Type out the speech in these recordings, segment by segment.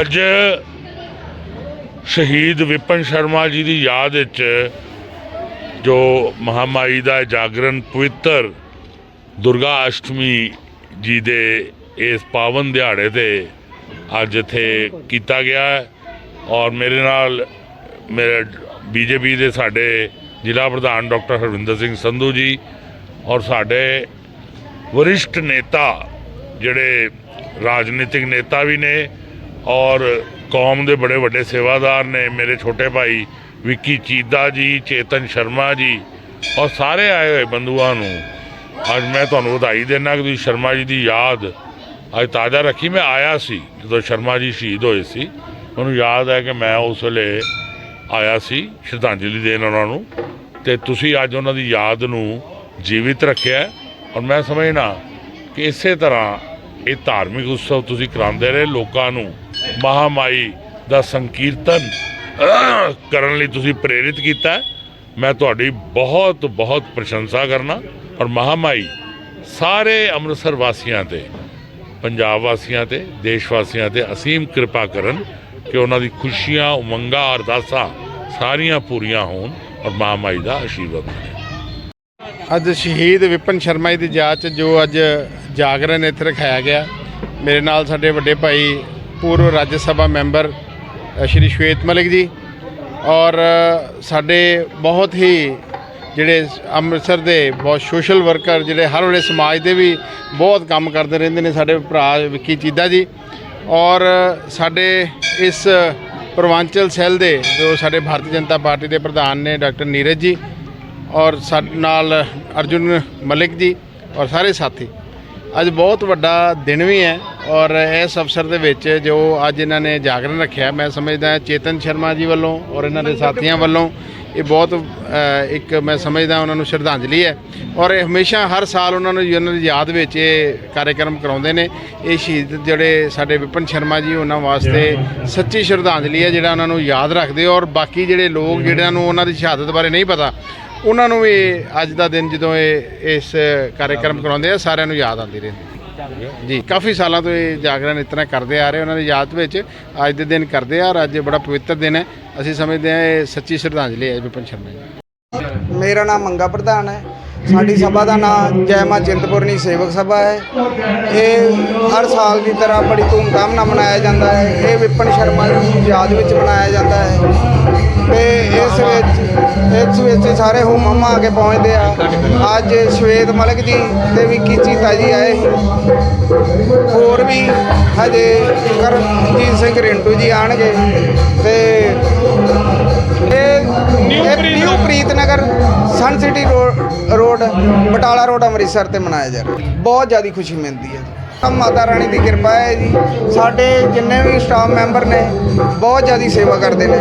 ਅੱਜ ਸ਼ਹੀਦ ਵਿਪਨ ਸ਼ਰਮਾ ਜੀ ਦੀ ਯਾਦ ਵਿੱਚ ਜੋ ਮਹਾਮਾਈ ਦਾ ਜਾਗਰਣ ਪਵਿੱਤਰ ਦੁਰਗਾ ਅਸ਼ਟਮੀ ਜੀ ਦੇ ਇਸ ਪਾਵਨ ਦਿਹਾੜੇ ਤੇ ਅੱਜ ਇੱਥੇ ਕੀਤਾ ਗਿਆ ਔਰ ਮੇਰੇ ਨਾਲ ਮੇਰੇ ਬੀਜੇਪੀ ਦੇ ਸਾਡੇ ਜ਼ਿਲ੍ਹਾ ਪ੍ਰਧਾਨ ਡਾਕਟਰ ਹਰਵਿੰਦਰ ਸਿੰਘ ਸੰਧੂ ਜੀ ਔਰ ਸਾਡੇ ਵਰਿਸ਼ਠ ਨੇਤਾ ਜਿਹੜੇ ਰਾਜਨੀਤਿਕ ਨੇਤਾ ਵੀ ਨੇ ਔਰ ਕੌਮ ਦੇ ਬੜੇ ਵੱਡੇ ਸੇਵਾਦਾਰ ਨੇ ਮੇਰੇ ਛੋਟੇ ਭਾਈ ਵਿੱਕੀ ਚੀਦਾ ਜੀ, ਚੇਤਨ ਸ਼ਰਮਾ ਜੀ ਔਰ ਸਾਰੇ ਆਏ ਹੋਏ ਬੰਧੂਆਂ ਨੂੰ। ਅੱਜ ਮੈਂ ਤੁਹਾਨੂੰ ਵਧਾਈ ਦੇਣਾ ਕਿ ਤੁਸੀਂ ਸ਼ਰਮਾ ਜੀ ਦੀ ਯਾਦ ਅੱਜ ਤਾਜ਼ਾ ਰੱਖੀ। ਮੈਂ ਆਇਆ ਸੀ ਜਦੋਂ ਸ਼ਰਮਾ ਜੀ ਸ਼ਹੀਦ ਹੋਏ ਸੀ। ਮੈਨੂੰ ਯਾਦ ਹੈ ਕਿ ਮੈਂ ਉਸ ਵੇਲੇ ਆਇਆ ਸੀ ਸ਼ਰਧਾਂਜਲੀ ਦੇਣ ਉਹਨਾਂ ਨੂੰ ਤੇ ਤੁਸੀਂ ਅੱਜ ਉਹਨਾਂ ਦੀ ਯਾਦ ਨੂੰ ਜੀਵਿਤ ਰੱਖਿਆ ਔਰ ਮੈਂ ਸਮਝਣਾ ਕਿ ਇਸੇ ਤਰ੍ਹਾਂ ਇਹ ਧਾਰਮਿਕ ਉਤਸਵ ਤੁਸੀਂ ਕਰਾਉਂਦੇ ਰਹੇ ਲੋਕਾਂ ਨੂੰ। ਮਹਾਮਾਈ ਦਾ ਸੰਕੀਰਤਨ ਕਰਨ ਲਈ ਤੁਸੀਂ ਪ੍ਰੇਰਿਤ ਕੀਤਾ ਮੈਂ ਤੁਹਾਡੀ ਬਹੁਤ ਬਹੁਤ ਪ੍ਰਸ਼ੰਸਾ ਕਰਨਾ। ਔਰ ਮਹਾਮਾਈ ਸਾਰੇ ਅੰਮ੍ਰਿਤਸਰ ਵਾਸੀਆਂ ਤੇ, ਪੰਜਾਬ ਵਾਸੀਆਂ ਤੇ, ਦੇਸ਼ ਵਾਸੀਆਂ ਤੇ ਅਸੀਮ ਕਿਰਪਾ ਕਰਨ ਕਿ ਉਹਨਾਂ ਦੀ ਖੁਸ਼ੀਆਂ, ਉਮੰਗਾਂ, ਅਰਦਾਸਾਂ ਸਾਰੀਆਂ ਪੂਰੀਆਂ ਹੋਣ ਔਰ ਮਹਾਮਾਈ ਦਾ ਆਸ਼ੀਰਵਾਦ ਮਿਲੇ। ਅੱਜ ਸ਼ਹੀਦ ਵਿਪਨ ਸ਼ਰਮਾ ਜੀ ਦੀ ਯਾਦ 'ਚ ਜੋ ਅੱਜ ਜਾਗਰਣ ਇੱਥੇ ਰਖਾਇਆ ਗਿਆ, ਮੇਰੇ ਨਾਲ ਸਾਡੇ ਵੱਡੇ ਭਾਈ ਪੂਰਵ ਰਾਜ ਸਭਾ ਮੈਂਬਰ ਸ਼੍ਰੀ ਸ਼ਵੇਤ ਮਲਿਕ ਜੀ ਔਰ ਸਾਡੇ ਬਹੁਤ ਹੀ ਜਿਹੜੇ ਅੰਮ੍ਰਿਤਸਰ ਦੇ ਬਹੁਤ ਸੋਸ਼ਲ ਵਰਕਰ ਜਿਹੜੇ ਹਰ ਵੇਲੇ ਸਮਾਜ ਦੇ ਵੀ ਬਹੁਤ ਕੰਮ ਕਰਦੇ ਰਹਿੰਦੇ ਨੇ ਸਾਡੇ ਭਰਾ ਵਿੱਕੀ ਚੀਦਾ ਜੀ ਔਰ ਸਾਡੇ ਇਸ ਪੂਰਵਾਂਚਲ ਸੈੱਲ ਦੇ ਜੋ ਸਾਡੇ ਭਾਰਤੀ ਜਨਤਾ ਪਾਰਟੀ ਦੇ ਪ੍ਰਧਾਨ ਨੇ ਡਾਕਟਰ ਨੀਰਜ ਜੀ ਔਰ ਸਾਡੇ ਨਾਲ ਅਰਜੁਨ ਮਲਿਕ ਜੀ ਔਰ ਸਾਰੇ ਸਾਥੀ ਅੱਜ ਬਹੁਤ ਵੱਡਾ ਦਿਨ ਵੀ ਹੈ ਔਰ ਇਸ ਅਵਸਰ ਦੇ ਵਿੱਚ ਜੋ ਅੱਜ ਇਹਨਾਂ ਨੇ ਜਾਗਰਣ ਰੱਖਿਆ, ਮੈਂ ਸਮਝਦਾ ਚੇਤਨ ਸ਼ਰਮਾ ਜੀ ਵੱਲੋਂ ਔਰ ਇਹਨਾਂ ਦੇ ਸਾਥੀਆਂ ਵੱਲੋਂ ਇਹ ਬਹੁਤ ਇੱਕ ਮੈਂ ਸਮਝਦਾ ਉਹਨਾਂ ਨੂੰ ਸ਼ਰਧਾਂਜਲੀ ਹੈ ਔਰ ਇਹ ਹਮੇਸ਼ਾ ਹਰ ਸਾਲ ਉਹਨਾਂ ਨੂੰ ਉਹਨਾਂ ਦੀ ਯਾਦ ਵਿੱਚ ਇਹ ਕਾਰਜਕ੍ਰਮ ਕਰਾਉਂਦੇ ਨੇ। ਇਹ ਸ਼ਹੀਦ ਜਿਹੜੇ ਸਾਡੇ ਵਿਪਨ ਸ਼ਰਮਾ ਜੀ ਉਹਨਾਂ ਵਾਸਤੇ ਸੱਚੀ ਸ਼ਰਧਾਂਜਲੀ ਹੈ ਜਿਹੜਾ ਉਹਨਾਂ ਨੂੰ ਯਾਦ ਰੱਖਦੇ ਔਰ ਬਾਕੀ ਜਿਹੜੇ ਲੋਕ, ਜਿਹੜਿਆਂ ਨੂੰ ਉਹਨਾਂ ਦੀ ਸ਼ਹਾਦਤ ਬਾਰੇ ਨਹੀਂ ਪਤਾ ਉਹਨਾਂ ਨੂੰ ਵੀ ਅੱਜ ਦਾ ਦਿਨ ਜਦੋਂ ਇਹ ਇਸ ਕਾਰਜਕ੍ਰਮ ਕਰਾਉਂਦੇ ਆ, ਸਾਰਿਆਂ ਨੂੰ ਯਾਦ ਆਉਂਦੀ ਰਹਿੰਦੀ। ਜੀ, ਕਾਫੀ ਸਾਲਾਂ ਤੋਂ ਇਹ ਜਾਗਰਣ ਇਤਨਾ ਕਰਦੇ ਆ ਰਹੇ, ਉਹਨਾਂ ਦੀ ਯਾਦ ਵਿੱਚ ਅੱਜ ਦੇ ਦਿਨ ਕਰਦੇ ਆ ਔਰ ਅੱਜ ਬੜਾ ਪਵਿੱਤਰ ਦਿਨ ਹੈ। ਅਸੀਂ ਸਮਝਦੇ ਹਾਂ ਇਹ ਸੱਚੀ ਸ਼ਰਧਾਂਜਲੀ ਹੈ ਵਿਪਨ ਸ਼ਰਮਾ ਜੀ ਮੇਰਾ ਨਾਮ ਮੰਗਾ ਪ੍ਰਧਾਨ ਹੈ। ਸਾਡੀ ਸਭਾ ਦਾ ਨਾਮ ਜੈਮਾ ਚਿੰਤਪੁਰਨੀ ਸੇਵਕ ਸਭਾ ਹੈ। ਇਹ ਹਰ ਸਾਲ ਦੀ ਤਰ੍ਹਾਂ ਬੜੀ ਧੂਮਧਾਮ ਨਾਲ ਮਨਾਇਆ ਜਾਂਦਾ ਹੈ। ਇਹ ਵਿਪਨ ਸ਼ਰਮਾ ਦੀ ਯਾਦ ਵਿੱਚ ਮਨਾਇਆ ਜਾਂਦਾ ਹੈ। ਤੇ ਇਸ ਵਿੱਚ ਇਸ ਵਿੱਚ ਸਾਰੇ ਹੁਮਮ ਆ ਕੇ ਪਹੁੰਚਦੇ ਆ। ਅੱਜ ਸ਼ਵੇਤ ਮਲਕ ਜੀ ਤੇ ਵਿੱਕੀ ਚੀਤਾ ਜੀ, ਆਏ ਸੀ। ਹੋਰ ਵੀ ਹਜੇ ਕਰਮਜੀਤ ਸਿੰਘ ਰਿੰਟੂ ਜੀ ਆਣਗੇ ਤੇ ਇਹ ਇਹ new Preetnagar sun city road, Batala road Amritsar ਤੇ ਮਨਾਇਆ ਜਾ ਰਿਹਾ। ਬਹੁਤ ਜ਼ਿਆਦਾ ਖੁਸ਼ੀ ਮਿਲਦੀ ਹੈ ਜੀ। ਮਾਤਾ ਰਾਣੀ ਦੀ ਕਿਰਪਾ ਹੈ ਜੀ। ਸਾਡੇ ਜਿੰਨੇ ਵੀ ਸਟਾਫ ਮੈਂਬਰ ਨੇ, ਬਹੁਤ ਜ਼ਿਆਦਾ ਸੇਵਾ ਕਰਦੇ ਨੇ।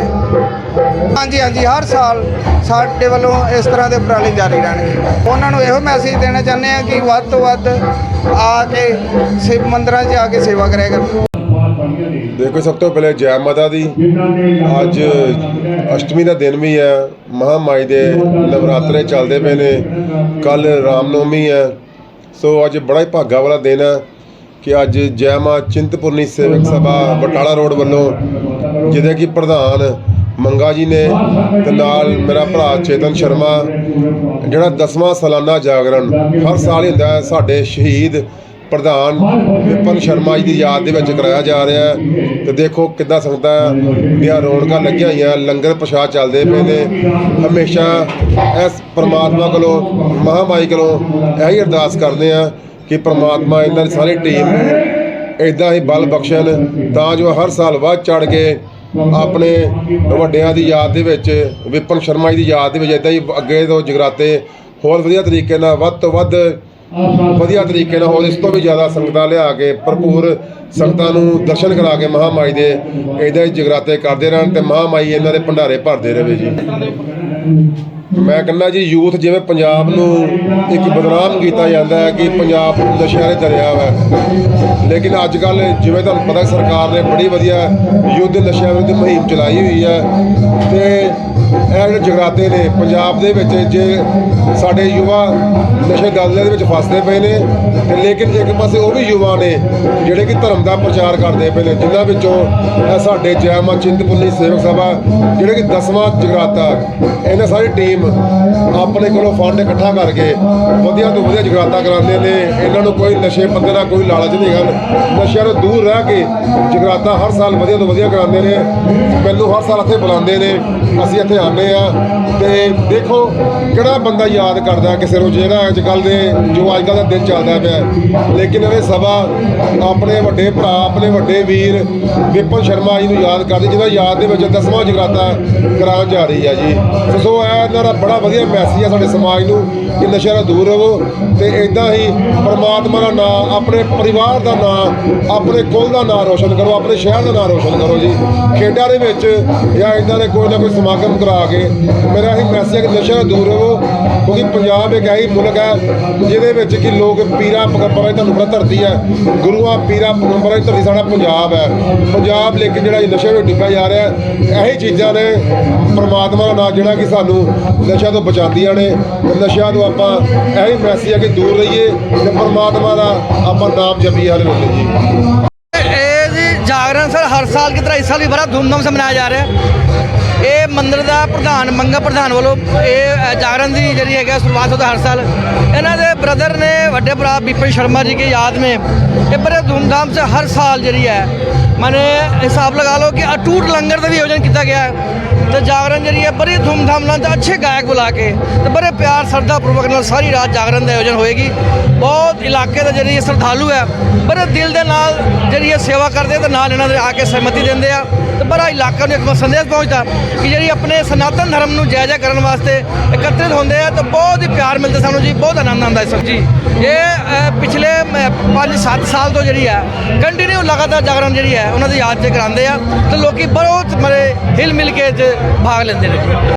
ਹਾਂਜੀ ਹਾਂਜੀ, ਹਰ ਸਾਲ ਸਾਡੇ ਵੱਲੋਂ ਇਸ ਤਰ੍ਹਾਂ ਦੇ ਉਪਰਾਲੇ ਜਾਰੀ ਰਹਿਣਗੇ। ਉਹਨਾਂ ਨੂੰ ਇਹੋ ਮੈਸੇਜ ਦੇਣਾ ਚਾਹੁੰਦੇ ਆ ਕਿ ਵੱਧ ਤੋਂ ਵੱਧ ਆ ਕੇ ਸਿਵ ਮੰਦਰਾਂ 'ਚ ਆ ਕੇ ਸੇਵਾ ਕਰਿਆ ਕਰੋ। ਦੇਖੋ, ਸਭ ਤੋਂ ਪਹਿਲੇ ਜੈ ਮਾਤਾ ਦੀ। ਅੱਜ ਅਸ਼ਟਮੀ ਦਾ ਦਿਨ ਵੀ ਹੈ। ਮਹਾਮਾਈ ਦੇ ਨਵਰਾਤਰੇ ਚੱਲਦੇ ਪਏ ਨੇ। ਕੱਲ ਰਾਮਨੌਮੀ ਹੈ। ਸੋ ਅੱਜ ਬੜਾ ਹੀ ਭਾਗਾ ਵਾਲਾ ਦਿਨ ਹੈ। ਕਿ ਅੱਜ ਜੈ ਮਾਂ ਚਿੰਤਪੁਰਨੀ ਸੇਵਕ ਸਭਾ ਬਟਾਲਾ ਰੋਡ ਵੱਲੋਂ, ਜਿਹਦੇ ਕਿ ਪ੍ਰਧਾਨ ਮੰਗਾ ਜੀ ਨੇ ਤੇ ਨਾਲ ਮੇਰਾ ਭਰਾ ਚੇਤਨ ਸ਼ਰਮਾ, ਜਿਹੜਾ 10ਵਾਂ ਸਾਲਾਨਾ ਜਾਗਰਣ ਹਰ ਸਾਲ ਹੀ ਹੁੰਦਾ ਸਾਡੇ ਸ਼ਹੀਦ ਪ੍ਰਧਾਨ ਵਿਪਨ ਸ਼ਰਮਾ ਜੀ ਦੀ ਯਾਦ ਦੇ ਵਿੱਚ ਕਰਾਇਆ ਜਾ ਰਿਹਾ ਹੈ। ਤੇ ਦੇਖੋ ਕਿੱਦਾਂ ਸੰਗਤਾਂ ਦੀਆਂ ਰੌਣਕਾਂ ਲੱਗੀਆਂ ਹੋਈਆਂ, ਲੰਗਰ ਪ੍ਰਸ਼ਾਦ ਚੱਲਦੇ ਪਏ ਨੇ। ਹਮੇਸ਼ਾ ਇਸ ਪਰਮਾਤਮਾ ਕੋਲੋਂ, ਮਹਾਮਾਈ ਕੋਲੋਂ ਇਹੀ ਅਰਦਾਸ ਕਰਦੇ ਆ ਕਿ ਪ੍ਰਮਾਤਮਾ ਇਹਨਾਂ ਦੀ ਸਾਰੀ ਟੀਮ ਨੂੰ ਇਦਾਂ ਹੀ ਬਲ ਬਖਸ਼ਣ, ਤਾਂ ਜੋ ਹਰ ਸਾਲ ਵੱਧ ਚੜ ਕੇ ਆਪਣੇ ਵੱਡਿਆਂ ਦੀ ਯਾਦ ਦੇ ਵਿੱਚ, ਵਿਪਨ ਸ਼ਰਮਾ ਜੀ ਦੀ ਯਾਦ ਦੇ ਵਿੱਚ ਇਦਾਂ ਹੀ ਅੱਗੇ ਤੋਂ ਜਗਰਾਤੇ ਹੋਰ ਵਧੀਆ ਤਰੀਕੇ ਨਾਲ, ਵੱਧ ਤੋਂ ਵੱਧ ਵਧੀਆ ਤਰੀਕੇ ਨਾਲ ਹੋਰ ਇਸ ਤੋਂ ਵੀ ਜ਼ਿਆਦਾ ਸੰਗਤਾਂ ਲਿਆ ਕੇ, ਭਰਪੂਰ ਸੰਗਤਾਂ ਨੂੰ ਦਰਸ਼ਨ ਕਰਾ ਕੇ ਮਹਾਮਾਈ ਦੇ ਇਦਾਂ ਹੀ ਜਗਰਾਤੇ ਕਰਦੇ ਰਹਿਣ ਤੇ ਮਹਾਮਾਈ ਇਹਨਾਂ ਦੇ ਭੰਡਾਰੇ ਭਰਦੇ ਰਹੇ ਜੀ। ਮੈਂ ਕਹਿੰਦਾ ਜੀ, ਯੂਥ ਜਿਵੇਂ ਪੰਜਾਬ ਨੂੰ ਇੱਕ ਬਦਨਾਮ ਕੀਤਾ ਜਾਂਦਾ ਹੈ ਕਿ ਪੰਜਾਬ ਨਸ਼ਿਆਂ ਦੇ ਦਰਿਆ ਹੈ ਲੇਕਿਨ ਅੱਜ ਕੱਲ ਜਿਵੇਂ ਤੁਹਾਨੂੰ ਪਤਾ ਸਰਕਾਰ ਨੇ ਬੜੀ ਵਧੀਆ ਯੁੱਧ ਨਸ਼ਿਆਂ ਵਿਰੁੱਧ ਮੁਹਿੰਮ ਚਲਾਈ ਹੋਈ ਹੈ ਤੇ ਇਹ ਜਿਹੜੇ ਜਗਰਾਤੇ ਨੇ ਪੰਜਾਬ ਦੇ ਵਿੱਚ ਜੇ ਸਾਡੇ ਯੁਵਾ ਨਸ਼ੇ ਦਲਦਲ ਦੇ ਵਿੱਚ ਫਸਦੇ ਪਏ ਨੇ, ਤੇ ਲੇਕਿਨ ਇੱਕ ਪਾਸੇ ਉਹ ਵੀ ਯੁਵਾ ਨੇ, ਜਿਹੜੇ ਕਿ ਧਰਮ ਦਾ ਪ੍ਰਚਾਰ ਕਰਦੇ ਪਏ ਨੇ, ਜਿਨ੍ਹਾਂ ਵਿੱਚੋਂ ਇਹ ਸਾਡੇ ਜੈ ਮਾਂ ਚਿੰਤਪੁਰਨੀ ਸੇਵਕ ਸਭਾ, ਜਿਹੜੇ ਕਿ 10ਵਾਂ ਜਗਰਾਤਾ, ਇਹਨਾਂ ਸਾਰੀ ਟੀਮ ਆਪਣੇ ਕੋਲੋਂ ਫੰਡ ਇਕੱਠਾ ਕਰਕੇ ਵਧੀਆ ਤੋਂ ਵਧੀਆ ਜਗਰਾਤਾ ਕਰਾਉਂਦੇ ਨੇ, ਇਹਨਾਂ ਨੂੰ ਕੋਈ ਨਸ਼ੇ ਪੱਤੇ ਦਾ ਕੋਈ ਲਾਲਚ ਨਹੀਂ ਹਨ ਨਸ਼ਿਆਂ ਤੋਂ ਦੂਰ ਰਹਿ ਕੇ ਜਗਰਾਤਾ ਹਰ ਸਾਲ ਵਧੀਆ ਤੋਂ ਵਧੀਆ ਕਰਾਉਂਦੇ ਨੇ ਮੈਨੂੰ ਹਰ ਸਾਲ ਇੱਥੇ ਬੁਲਾਉਂਦੇ ਨੇ, ਅਸੀਂ ਇੱਥੇ ਆਉਂਦੇ ਆ ਤੇ ਦੇਖੋ ਕਿਹੜਾ ਬੰਦਾ ਯਾਦ ਕਰਦਾ ਕਿਸੇ ਨੂੰ ਜਿਹੜਾ ਅੱਜ ਕੱਲ ਦੇ ਜੋ ਅੱਜ ਕੱਲ ਦਾ ਦਿਨ ਚੱਲਦਾ ਪਿਆ ਲੇਕਿਨ ਇਹ ਸਭਾ ਆਪਣੇ ਵੱਡੇ ਭਰਾ, ਆਪਣੇ ਵੱਡੇ ਵੀਰ ਵਿਪਨ ਸ਼ਰਮਾ ਜੀ ਨੂੰ ਯਾਦ ਕਰਦੀ, ਜਿਹਦਾ ਯਾਦ ਦੇ ਵਿੱਚ 10ਵਾਂ ਜਗਰਾਤਾ ਕਰਾਉਣ ਜਾ ਰਹੀ ਆ ਜੀ। ਸੋ ਇਹ ਇਹਨਾਂ ਦਾ ਬੜਾ ਵਧੀਆ ਮੈਸੇਜ ਆ ਸਾਡੇ ਸਮਾਜ ਨੂੰ ਕਿ ਨਸ਼ਿਆਂ ਤੋਂ ਦੂਰ ਰਹੋ ਤੇ ਇਦਾਂ ਹੀ ਪਰਮਾਤਮਾ ਦਾ ਨਾਮ ਆਪਣੇ ਪਰਿਵਾਰ ਦਾ ਨਾਮ ਆਪਣੇ ਕੁਲ ਦਾ ਨਾਮ ਰੋਸ਼ਨ ਕਰੋ, ਆਪਣੇ ਸ਼ਹਿਰ ਦਾ ਨਾਮ ਰੋਸ਼ਨ ਕਰੋ ਜੀ। ਖੇਡਾਂ ਦੇ ਵਿੱਚ ਜਾਂ ਇਦਾਂ ਦੇ ਕੋਈ ਨਾ ਕੋਈ ਸਮਾਗਮ ਕਰਾ ਕੇ ਮੇਰਾ ਇਹ ਮੈਸੇਜ ਹੈ ਕਿ ਨਸ਼ਿਆਂ ਤੋਂ ਦੂਰ ਰਹੋ ਕਿਉਂਕਿ ਪੰਜਾਬ ਇੱਕ ਐਸੀ ਮੁਲਕ ਹੈ ਜਿਹਦੇ ਵਿੱਚ ਕਿ ਲੋਕ ਪੀਰਾਂ ਪਗੰਬਰਾਂ ਦੀ ਤੁਹਾਨੂੰ ਪਤਾ ਧਰਤੀ ਹੈ ਗੁਰੂਆਂ ਪੀਰਾਂ ਪਗੰਬਰਾਂ ਦੀ ਧਰਤੀ ਸਾਡਾ ਪੰਜਾਬ ਹੈ ਪੰਜਾਬ ਲੇਕਿਨ ਜਿਹੜਾ ਇਹ ਨਸ਼ੇ ਵਿੱਚ ਡਿੱਗਾ ਜਾ ਰਿਹਾ ਹੈ ਇਹੀ ਚੀਜ਼ਾਂ ਨੇ ਪਰਮਾਤਮਾ ਦਾ ਨਾਮ ਜਿਹੜਾ ਕਿ ਸਾਨੂੰ ਨਸ਼ਿਆਂ ਤੋਂ ਬਚਾਉਂਦੀਆਂ ਨੇ ਤੇ ਨਸ਼ਿਆਂ ਤੋਂ ਆਪਾਂ ਇਹੀ ਮੈਸੇਜ ਹੈ ਕਿ ਦੂਰ ਰਹੀਏ ਤੇ ਪਰਮਾਤਮਾ ਦਾ ਆਪਾਂ ਨਾਮ ਜਪੀਏ ਹਰ ਵੇਲੇ ਜੀ ਇਹ ਜੀ ਜਾਗਰਣ ਸਰ ਹਰ ਸਾਲ की तरह इस साल भी बड़ा धूमधाम से मनाया जा ਰਿਹਾ ਹੈ ਇਹ ਮੰਦਿਰ ਦਾ ਪ੍ਰਧਾਨ ਮੰਗਾ ਪ੍ਰਧਾਨ ਵੱਲੋਂ ਇਹ ਅ, ਜਾਗਰਣ ਦੀ ਜਿਹੜੀ ਹੈਗਾ ਸ਼ੁਰੂਆਤ ਹੁੰਦਾ ਹਰ ਸਾਲ ਇਹਨਾਂ ਦੇ ਬ੍ਰਦਰ ਨੇ ਵੱਡੇ ਭਰਾ ਵਿਪਨ ਸ਼ਰਮਾ जी के याद में ਇਹ ਬੜੇ ਧੂਮਧਾਮ से ਹਰ ਸਾਲ ਜਿਹੜੀ ਹੈ ਮਾਨੇ ਹਿਸਾਬ ਲਗਾ ਲਓ ਕਿ ਅਟੂਟ ਲੰਗਰ ਦਾ ਵੀ ਆਯੋਜਨ ਕੀਤਾ ਗਿਆ ਹੈ ਤੇ ਜਾਗਰਣ ਜਿਹੜੀ ਹੈ ਬੜੀ ਧੂਮਧਾਮ ਨਾਲ ਤੇ ਅੱਛੇ ਗਾਇਕ ਬੁਲਾ ਕੇ ਤੇ ਬੜੇ ਪਿਆਰ ਸਰਦਾ ਪੂਰਵਕ ਨਾਲ ਸਾਰੀ ਰਾਤ ਜਾਗਰਣ ਦਾ ਆਯੋਜਨ ਹੋਏਗੀ। ਬਹੁਤ ਇਲਾਕੇ ਦਾ ਜਿਹੜੀ ਸ਼ਰਧਾਲੂ ਹੈ ਬੜੇ ਦਿਲ ਦੇ ਨਾਲ ਜਿਹੜੀ ਇਹ ਸੇਵਾ ਕਰਦੇ ਆ ਤੇ ਨਾਲ ਇਹਨਾਂ ਦੇ ਆ ਕੇ ਸਹਿਮਤੀ ਦਿੰਦੇ ਆ। ਤੇ ਬੜਾ ਇਲਾਕਾ ਨੂੰ ਇੱਕ ਸੰਦੇਸ਼ ਪਹੁੰਚਦਾ ਕਿ ਜਿਹੜੀ ਆਪਣੇ ਸਨਾਤਨ ਧਰਮ ਨੂੰ ਜਾਇਜ਼ਾ ਕਰਨ ਵਾਸਤੇ ਇਕੱਤਰਿਤ ਹੁੰਦੇ ਆ ਤਾਂ ਬਹੁਤ ਹੀ ਪਿਆਰ ਮਿਲਦਾ ਸਾਨੂੰ ਜੀ ਬਹੁਤ ਆਨੰਦ ਆਉਂਦਾ ਇਸ ਜੀ। ਇਹ ਅ, ਪਿਛਲੇ 5-7 ਸਾਲ ਤੋਂ ਜਿਹੜੀ ਹੈ ਕੰਟੀਨਿਊ ਲਗਾਤਾਰ ਜਾਗਰਣ ਜਿਹੜੀ ਹੈ ਉਹਨਾਂ ਦੀ ਯਾਦ 'ਚ ਕਰਾਉਂਦੇ ਆ ਤੇ ਲੋਕੀ ਬਹੁਤ ਮਰੇ ਹਿਲ ਮਿਲ ਕੇ 'ਚ ਭਾਗ ਲੈਂਦੇ ਨੇ ਜੀ